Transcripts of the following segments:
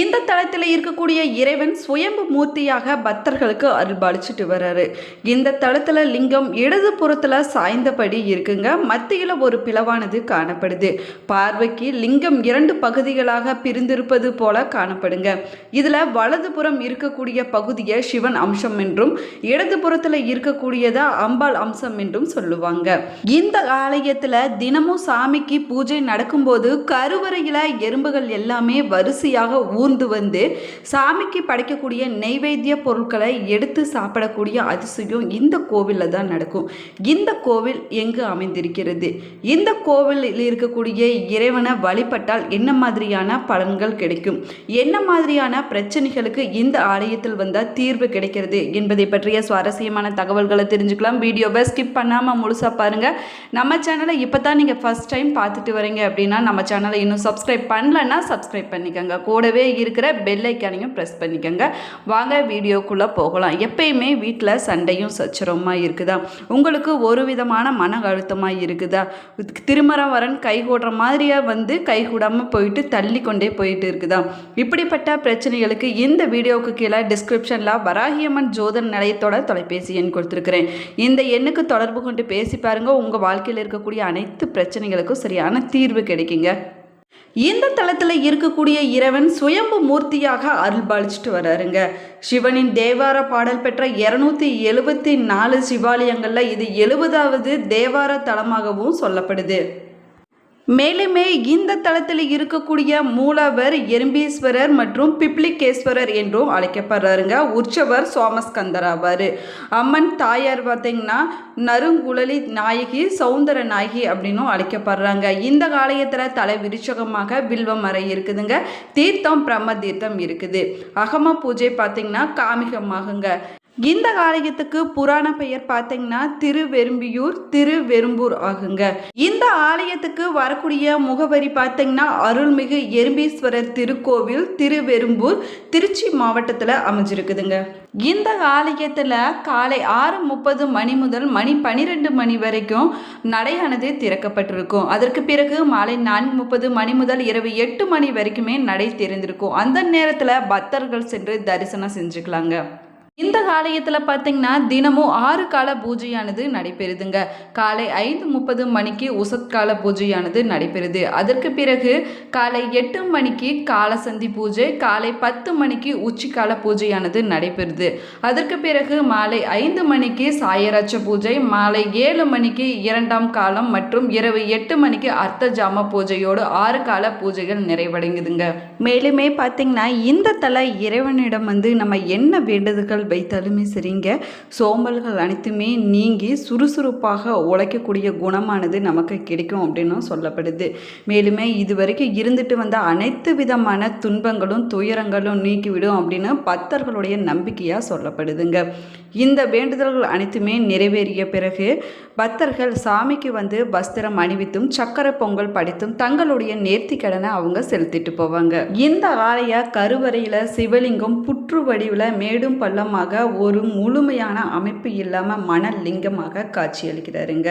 இந்த தளத்தில் இருக்கக்கூடிய இறைவன் சுயம்பு மூர்த்தியாக பக்தர்களுக்கு அருள்பாலிச்சுட்டு வர்றாரு. இந்த தளத்தில் லிங்கம் இடது புறத்தில் சாய்ந்தபடி இருக்குங்க. மத்தியில் ஒரு பிளவானது காணப்படுது. பார்வைக்கு லிங்கம் இரண்டு பகுதிகளாக பிரிந்திருப்பது போல காணப்படுங்க. இதில் வலதுபுறம் இருக்கக்கூடிய பகுதியை சிவன் அம்சம் என்றும் இடது புறத்தில் இருக்கக்கூடியதை அம்பாள் அம்சம் என்றும் சொல்லுவாங்க. இந்த ஆலயத்தில் தினமும் சாமிக்கு பூஜை நடக்கும்போது கருவறையில் எறும்புகள் எல்லாமே வரிசையாக ஊர்ந்து வந்து சாமிக்கு படைக்கக்கூடிய நெய்வேத்திய பொருட்களை எடுத்து சாப்பிடக்கூடிய அதிசயம் இந்த கோவிலில் தான் நடக்கும். இந்த கோவில் எங்கு அமைந்திருக்கிறது? இந்த கோவிலில் இருக்கக்கூடிய இறைவனை வழிபட்டால் என்ன மாதிரியான பலன்கள் கிடைக்கும்? என்ன மாதிரியான பிரச்சனைகளுக்கு இந்த ஆலயத்தில் வந்தால் தீர்வு கிடைக்கிறது? என்பதை பற்றிய சுவாரஸ்யமான தகவல்களை தெரிஞ்சுக்கலாம். வீடியோவை ஸ்கிப் பண்ணாமல் முழுசாக பாருங்கள் நம்ம சேனலை இப்போ தான் நீங்கள் ஃபஸ்ட் டைம் பார்த்துட்டு வரீங்க அப்படின்னா நம்ம சேனலை இன்னும் சப்ஸ்கிரைப் பண்ணலன்னா சப்ஸ்கிரைப் பண்ணிக்கோங்க. கூடவே இருக்கிற பெல்லைக்கானையும் ப்ரெஸ் பண்ணிக்கோங்க. வாங்க வீடியோக்குள்ளே போகலாம். எப்பயுமே வீட்டில் சண்டையும் சச்சரமாக இருக்குதா? உங்களுக்கு ஒரு விதமான மன அழுத்தமாக இருக்குதா? திருமணம் வரன் கைகூடுற மாதிரியா வந்து கைகூடாமல் போயிட்டு தள்ளி கொண்டே போயிட்டு இருக்குதா? இப்படிப்பட்ட பிரச்சனைகளுக்கு இந்த வீடியோவுக்கு கீழே டிஸ்கிரிப்ஷனில் வராகியம்மன் ஜோதன் நிலையத்தோட தொலைபேசி எண் கொடுத்துருக்குறேன். இந்த எண்ணுக்கு தொடர்பு கொண்டு பேசி பாருங்கள் உங்கள் வாழ்க்கையில் இருக்கக்கூடிய அனைத்து பிரச்சனைகளுக்கும் சரியான தீர்வு கிடைக்குங்க. இந்த தளத்தில் இருக்கக்கூடிய இறைவன் சுயம்பு மூர்த்தியாக அருள்பாலிச்சிட்டு வராருங்க. சிவனின் தேவார பாடல் பெற்ற இரநூத்தி எழுபத்தி நாலு சிவாலயங்களில் இது எழுபதாவது தேவார தலமாகவும் சொல்லப்படுது. மேலுமே இந்த தளத்தில் இருக்கக்கூடிய மூலவர் எறும்பீஸ்வரர் மற்றும் பிப்ளிகேஸ்வரர் என்றும் அழைக்கப்படுறாருங்க. உற்சவர் சோமஸ்கந்தர் ஆவார் அம்மன் தாயார் பார்த்தீங்கன்னா நறுங்குழலி நாயகி சௌந்தர நாயகி அப்படின்னும் அழைக்கப்படுறாங்க. இந்த ஆலயத்தில் தலை விருச்சகமாக வில்வ இருக்குதுங்க. தீர்த்தம் பிரம்ம தீர்த்தம் இருக்குது. அகம பூஜை பார்த்தீங்கன்னா காமிகமாகுங்க. இந்த ஆலயத்துக்கு புராண பெயர் பார்த்தீங்கன்னா திருவெரும்பியூர் திருவெரும்பூர் ஆகுங்க. இந்த ஆலயத்துக்கு வரக்கூடிய முகவரி பார்த்தீங்கன்னா அருள்மிகு எறும்பீஸ்வரர் திருக்கோவில் திருவெரும்பூர் திருச்சி மாவட்டத்தில் அமைஞ்சிருக்குதுங்க. இந்த ஆலயத்தில் காலை ஆறு முப்பது மணி முதல் மணி பன்னிரெண்டு மணி வரைக்கும் நடையானது திறக்கப்பட்டிருக்கும். அதற்கு பிறகு மாலை நான்கு முப்பது மணி முதல் இரவு எட்டு மணி வரைக்குமே நடை திறந்திருக்கும். அந்த நேரத்தில் பக்தர்கள் சென்று தரிசனம் செஞ்சுக்கலாங்க. இந்த ஆலயத்தில் பார்த்தீங்கன்னா தினமும் ஆறு கால பூஜையானது நடைபெறுதுங்க. காலை ஐந்து முப்பது மணிக்கு உசத்கால பூஜையானது நடைபெறுது. அதற்கு பிறகு காலை எட்டு மணிக்கு காலசந்தி பூஜை காலை பத்து மணிக்கு உச்சிக்கால பூஜையானது நடைபெறுது. அதற்கு பிறகு மாலை ஐந்து மணிக்கு சாயராட்ச பூஜை மாலை ஏழு மணிக்கு இரண்டாம் காலம் மற்றும் இரவு எட்டு மணிக்கு அர்த்த ஜாம பூஜையோடு ஆறு கால பூஜைகள் நிறைவடைங்குதுங்க மேலுமே பார்த்தீங்கன்னா இந்த தலை இறைவனிடம் வந்து நம்ம என்ன வேண்டுதல்கள் வைத்தாலுமே சரிங்க. சோம்பல்கள் அனைத்துமே நீங்கி சுறுசுறுப்பாக உழைக்கக்கூடிய குணமானது நமக்கு கிடைக்கும் அப்படின்னும் சொல்லப்படுது. மேலுமே இதுவரைக்கும் இருந்துட்டு வந்த அனைத்து விதமான துன்பங்களும் துயரங்களும் நீக்கிவிடும் அப்படின்னு பக்தர்களுடைய நம்பிக்கையாக சொல்லப்படுதுங்க. இந்த வேண்டுதல்கள் அனைத்துமே நிறைவேறிய பிறகு பக்தர்கள் சாமிக்கு வந்து வஸ்திரம் அணிவித்தும் சக்கரை பொங்கல் படித்தும் தங்களுடைய நேர்த்தி கடனை அவங்க செலுத்திட்டு போவாங்க. இந்த ஆலய கருவறையில் சிவலிங்கம் புற்று வடிவில் மேடும் பள்ளமாக ஒரு முழுமையான அமைப்பு இல்லாமல் மணல் லிங்கமாக காட்சியளிக்கிறாருங்க.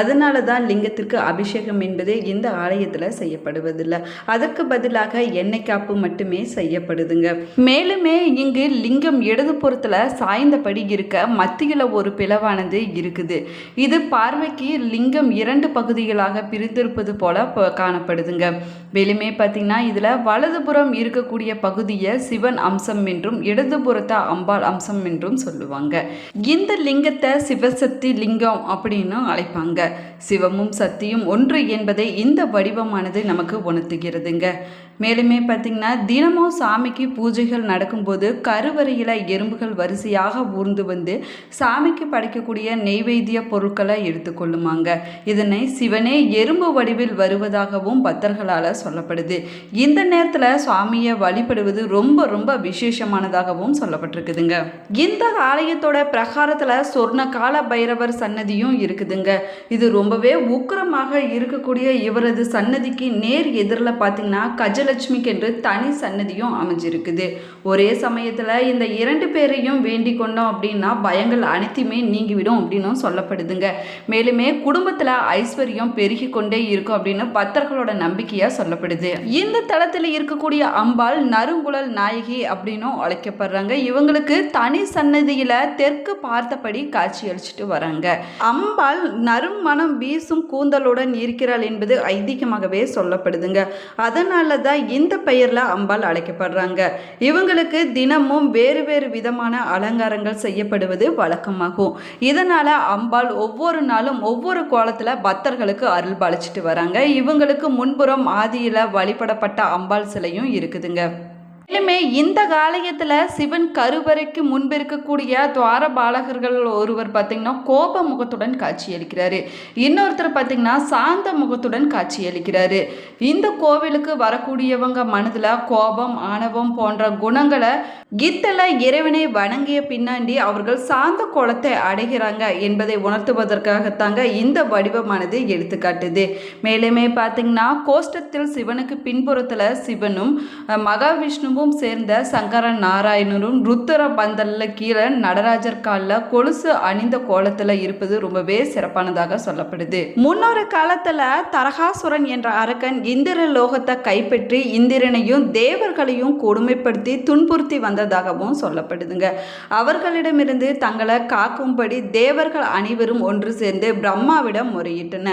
அதனால தான் லிங்கத்திற்கு அபிஷேகம் என்பது இந்த ஆலயத்தில் செய்யப்படுவதில்லை. அதற்கு பதிலாக எண்ணெய் காப்பு மட்டுமே செய்யப்படுதுங்க. மேலுமே இங்கு லிங்கம் இடதுபுறத்தில் சாய்ந்தபடி இருக்க மத்தியில் ஒரு பிளவானது இருக்குது. இது பார்வைக்கு லிங்கம் இரண்டு பகுதிகளாக பிரிந்திருப்பது போல காணப்படுதுங்க. வெளிமே பார்த்தீங்கன்னா இதில் வலதுபுறம் இருக்கக்கூடிய பகுதியை சிவன் அம்சம் என்றும் இடதுபுறத்தை அம்பாள் அம்சம் என்றும் சொல்லுவாங்க. இந்த லிங்கத்தை சிவசக்தி லிங்கம் அப்படின்னு அழைப்பாங்க. சிவமும் சக்தியும் ஒன்று என்பதை இந்த வடிவமானது நமக்கு உணர்த்துகிறதுங்க. மேலுமே பார்த்தீங்கன்னா தினமும் சாமிக்கு பூஜைகள் நடக்கும்போது கருவறையில் எறும்புகள் வரிசையாக ஊர்ந்து வந்து சாமிக்கு படைக்கக்கூடிய நெய்வேத்திய பொருட்களை எடுத்துக்கொள்ளுமாங்க இதனை சிவனே எறும்பு வடிவில் வருவதாகவும் பக்தர்களால் சொல்லப்படுது. இந்த நேரத்தில் சுவாமியை வழிபடுவது ரொம்ப ரொம்ப விசேஷமானதாகவும் சொல்லப்பட்டிருக்குதுங்க. இந்த ஆலயத்தோட பிரகாரத்தில் சொர்ண கால பைரவர் சன்னதியும் இருக்குதுங்க. இது ரொம்பவே உக்கிரமாக இருக்கக்கூடிய இவரது சன்னதிக்கு நேர் எதிரில் பார்த்தீங்கன்னா கஜலட்சுமிக்கு என்று தனி சன்னதியும் அமைஞ்சிருக்குது. ஒரே சமயத்தில் இந்த இரண்டு பேரையும் வேண்டிக் கொண்டோம் அப்படின்னா பயங்கள் அனைத்தையுமே நீங்கிவிடும் அப்படின்னும் சொல்லப்படுதுங்க. மேலுமே குடும்பத்தில் ஐஸ்வர்யம் பெருகி கொண்டே இருக்கும் அப்படின்னு பக்தர்களோட நம்பிக்கையாக சொல்லப்படுது. இந்த தளத்தில் இருக்கக்கூடிய அம்பாள் நறுங்குழல் நாயகி அப்படின்னும் அழைக்கப்படுறாங்க. இவங்களுக்கு தனி சன்னதியில் தெற்கு பார்த்தபடி காட்சி அளிச்சுட்டு வராங்க. அம்பாள் நறுமணம் வீசும் கூந்தலுடன் இருக்கிறாள் என்பது ஐதீகமாகவே சொல்லப்படுதுங்க. அதனால தான் இந்த பெயரில் அம்பாள் அழைக்கப்படுறாங்க. இவங்களுக்கு தினமும் வேறு வேறு விதமான அலங்காரங்கள் ஏற்படுவது வழக்கமாகும். இதனால் அம்பாள் ஒவ்வொரு நாளும் ஒவ்வொரு கோலத்தில் பக்தர்களுக்கு அருள் பாலிச்சிட்டு வராங்க. இவங்களுக்கு முன்புறம் ஆதியில் வழிபடப்பட்ட அம்பாள் சிலையும் இருக்குதுங்க. மேலுமே இந்த காலயத்தில் சிவன் கருவறைக்கு முன்பு இருக்கக்கூடிய துவார பாலகர்கள் ஒருவர் பார்த்தீங்கன்னா கோப முகத்துடன் காட்சியளிக்கிறாரு. இன்னொருத்தர் பார்த்தீங்கன்னா சாந்த முகத்துடன் காட்சியளிக்கிறாரு. இந்த கோவிலுக்கு வரக்கூடியவங்க மனதில் கோபம் ஆணவம் போன்ற குணங்களை கித்தலை இறைவனை வணங்கிய பின்னாண்டி அவர்கள் சாந்த கோலத்தை அடைகிறாங்க என்பதை உணர்த்துவதற்காகத்தாங்க இந்த வடிவமானது எடுத்துக்காட்டுது. மேலுமே பார்த்தீங்கன்னா கோஷ்டத்தில் சிவனுக்கு பின்புறத்தில் சிவனும் மகாவிஷ்ணுவும் மகாவிஷ்ணுவும் சேர்ந்த சங்கர நாராயணரும் ருத்திர பந்தலில் கீழே நடராஜர் காலில் கொலுசு அணிந்த கோலத்தில் இருப்பது ரொம்பவே சிறப்பானதாக சொல்லப்படுது. முன்னொரு காலத்தில் தரகாசுரன் என்ற அரக்கன் இந்திர லோகத்தை கைப்பற்றி இந்திரனையும் தேவர்களையும் கொடுமைப்படுத்தி துன்புறுத்தி வந்ததாகவும் சொல்லப்படுதுங்க. அவர்களிடமிருந்து தங்களை காக்கும்படி தேவர்கள் அனைவரும் ஒன்று சேர்ந்து பிரம்மாவிடம் முறையிட்டன.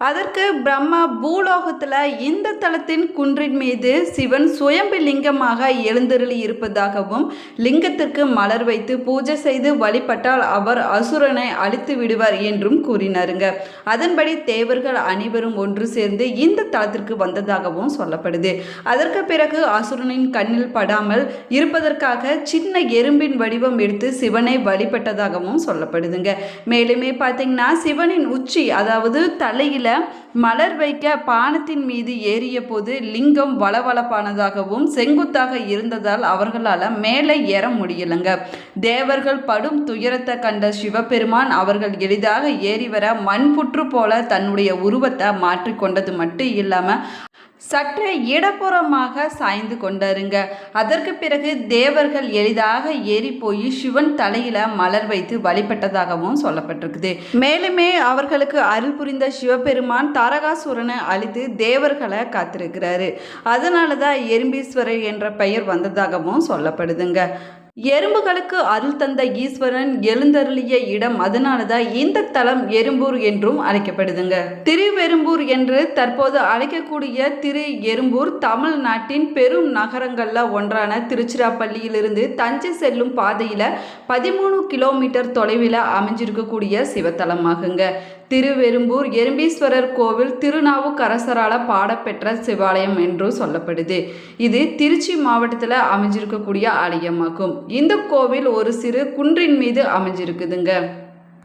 அதற்கு பிரம்மா பூலோகத்தில் இந்த தலத்தின் குன்றின் மீது சிவன் சுயம்பு லிங்கமாக எழுந்தருளி இருப்பதாகவும் லிங்கத்திற்கு மலர் வைத்து பூஜை செய்து வழிபட்டால் அவர் அசுரனை அழித்து விடுவார் என்றும் கூறினாருங்க. அதன்படி தேவர்கள் அனைவரும் ஒன்று சேர்ந்து இந்த தலத்திற்கு வந்ததாகவும் சொல்லப்படுது. அதற்கு பிறகு அசுரனின் கண்ணில் படாமல் இருப்பதற்காக சின்ன எறும்பின் வடிவம் எடுத்து சிவனை வழிபட்டதாகவும் சொல்லப்படுதுங்க. மேலுமே பார்த்தீங்கன்னா சிவனின் உச்சி அதாவது தலையில் மலர் வைக்க பானத்தின் மீது ஏறிய போது லிங்கம் வளவளப்பானதாகவும் செங்குத்தாக இருந்ததால் அவர்களால் மேலே ஏற முடியலங்க. தேவர்கள் படும் துயரத்தை கண்ட சிவபெருமான் அவர்கள் எளிதாக ஏறி வர மண்புற்று போல தன்னுடைய உருவத்தை மாற்றிக்கொண்டது மட்டும் இல்லாமல் சற்றே இடப்புறமாக சாய்ந்து கொண்டாருங்க. அதற்கு பிறகு தேவர்கள் எளிதாக ஏறி போய் சிவன் தலையில மலர் வைத்து வழிபட்டதாகவும் சொல்லப்பட்டிருக்குது. மேலுமே அவர்களுக்கு அருள் புரிந்த சிவபெருமான் தாரகாசுரனை அழித்து தேவர்களை காத்திருக்கிறாரு. அதனால தான் எறும்பீஸ்வரர் என்ற பெயர் வந்ததாகவும் சொல்லப்படுதுங்க. எறும்புகளுக்கு அருள் தந்த ஈஸ்வரன் எழுந்தருளிய இடம் அதனால தான் இந்த தலம் எறும்பூர் என்றும் அழைக்கப்படுதுங்க. திருவெரும்பூர் என்று தற்போது அழைக்கக்கூடிய திரு எறும்பூர் தமிழ்நாட்டின் பெரும் நகரங்கள்ல ஒன்றான திருச்சிராப்பள்ளியிலிருந்து தஞ்சை செல்லும் பாதையில பதிமூணு கிலோமீட்டர் தொலைவில் அமைஞ்சிருக்கக்கூடிய சிவத்தலமாகுங்க. திருவெரும்பூர் எறும்பீஸ்வரர் கோவில் திருநாவுக்கரசரால் பாடப்பெற்ற சிவாலயம் என்றும் சொல்லப்படுது. இது திருச்சி மாவட்டத்தில் அமைஞ்சிருக்கக்கூடிய ஆலயமாகும். இந்த கோவில் ஒரு சிறு குன்றின் மீது அமைஞ்சிருக்குதுங்க.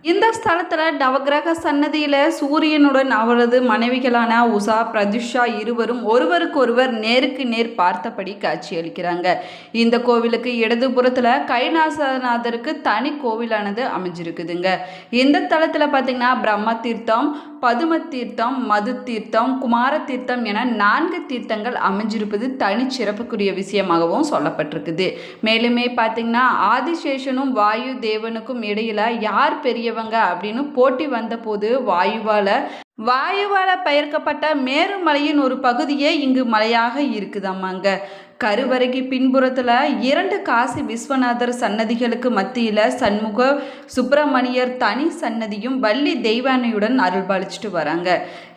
இந்த ஸ்தலத்தில் நவக்கிரக சன்னதியில் சூரியனுடன் அவரது மனைவிகளான உஷா பிரதிஷா இருவரும் ஒருவருக்கொருவர் நேருக்கு நேர் பார்த்தபடி காட்சியளிக்கிறாங்க. இந்த கோவிலுக்கு இடதுபுறத்தில் கைலாசநாதருக்கு தனி கோவிலானது அமைஞ்சிருக்குதுங்க. இந்த தலத்தில் பார்த்தீங்கன்னா பிரம்ம தீர்த்தம் பதும தீர்த்தம் மது தீர்த்தம் குமார தீர்த்தம் என நான்கு தீர்த்தங்கள் அமைஞ்சிருப்பது தனிச்சிறப்புக்குரிய விஷயமாகவும் சொல்லப்பட்டிருக்குது. மேலுமே பார்த்தீங்கன்னா ஆதிசேஷனும் வாயு தேவனுக்கும் இடையில யார் பெரிய பெரியவங்க அப்படின்னு போட்டி வந்தபோது வாயுவால வாயுவால பெயர்க்கப்பட்ட மேருமலையின் ஒரு பகுதியே இங்கு மலையாக இருக்குதாமாங்க. கருவறைக்கு பின்புறத்தில் இரண்டு காசி விஸ்வநாதர் சன்னதிகளுக்கு மத்தியில் சண்முக சுப்பிரமணியர் தனி சன்னதியும் வள்ளி தெய்வானையுடன் அருள்பாலிச்சிட்டு வராங்க.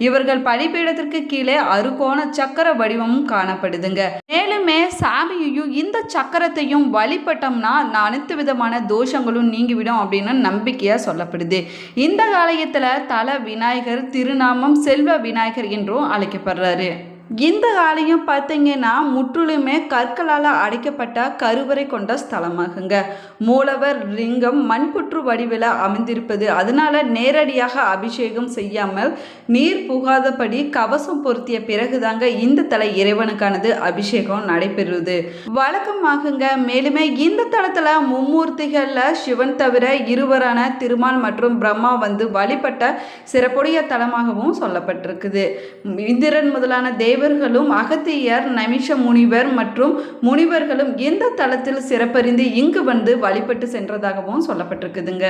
இவர்கள் பலிபீடத்திற்கு கீழே அறுகோண சக்கர வடிவமும் காணப்படுதுங்க. மேலுமே சாமியையும் இந்த சக்கரத்தையும் வழிபட்டோம்னா நான் அனைத்து விதமான தோஷங்களும் நீங்கிவிடும் அப்படின்னு நம்பிக்கையாக சொல்லப்படுது. இந்த காலயத்தில் தல விநாயகர் திருநாமம் செல்வ விநாயகர் என்றும் அழைக்கப்படுறாரு. இந்த ஆலயம் பார்த்தீங்கன்னா முற்றிலுமே கற்களால் அடைக்கப்பட்ட கருவறை கொண்ட ஸ்தலமாகுங்க. மூலவர் லிங்கம் மண்புற்று வடிவில் அமைந்திருப்பது. அதனால நேரடியாக அபிஷேகம் செய்யாமல் நீர் புகாதபடி கவசம் பொருத்திய பிறகுதாங்க இந்த தலை இறைவனுக்கானது அபிஷேகம் நடைபெறுது. வழக்கமாகுங்க. மேலுமே இந்த தலத்தில் மும்மூர்த்திகளில் சிவன் தவிர இருவரான திருமால் மற்றும் பிரம்மா வந்து வழிபட்ட சிறப்புடைய தலமாகவும் சொல்லப்பட்டிருக்குது. இந்திரன் முதலான தேவ தேவர்களும் அகத்தியர் நமிஷ முனிவர் மற்றும் முனிவர்களும் இந்த தளத்தில் சிறப்பறிந்து இங்கு வந்து வழிபட்டு சென்றதாகவும் சொல்லப்பட்டிருக்குதுங்க.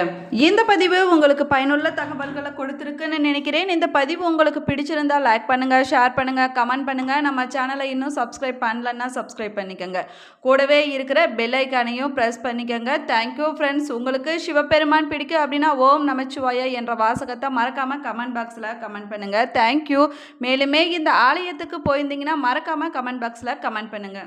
இந்த பதிவு உங்களுக்கு பயனுள்ள தகவல்களை கொடுத்துருக்குன்னு நினைக்கிறேன். இந்த பதிவு உங்களுக்கு பிடிச்சிருந்தா லைக் பண்ணுங்க ஷேர் பண்ணுங்க கமெண்ட் பண்ணுங்க. நம்ம சேனலை இன்னும் சப்ஸ்கிரைப் பண்ணலன்னா சப்ஸ்கிரைப் பண்ணிக்கோங்க. கூடவே இருக்கிற பெல் ஐக்கானையும் ப்ரெஸ் பண்ணிக்கோங்க. தேங்க்யூ ஃப்ரெண்ட்ஸ் உங்களுக்கு சிவபெருமான் பிடிக்கும் அப்படின்னா ஓம் நமச்சிவாய என்ற வாசகத்தை மறக்காம கமெண்ட் பாக்ஸில் கமெண்ட் பண்ணுங்க. தேங்க்யூ மேலுமே இந்த ஆலயத்துக்கு போயிருந்தீங்கன்னா மறக்காம கமெண்ட் பாக்ஸில் கமெண்ட் பண்ணுங்க.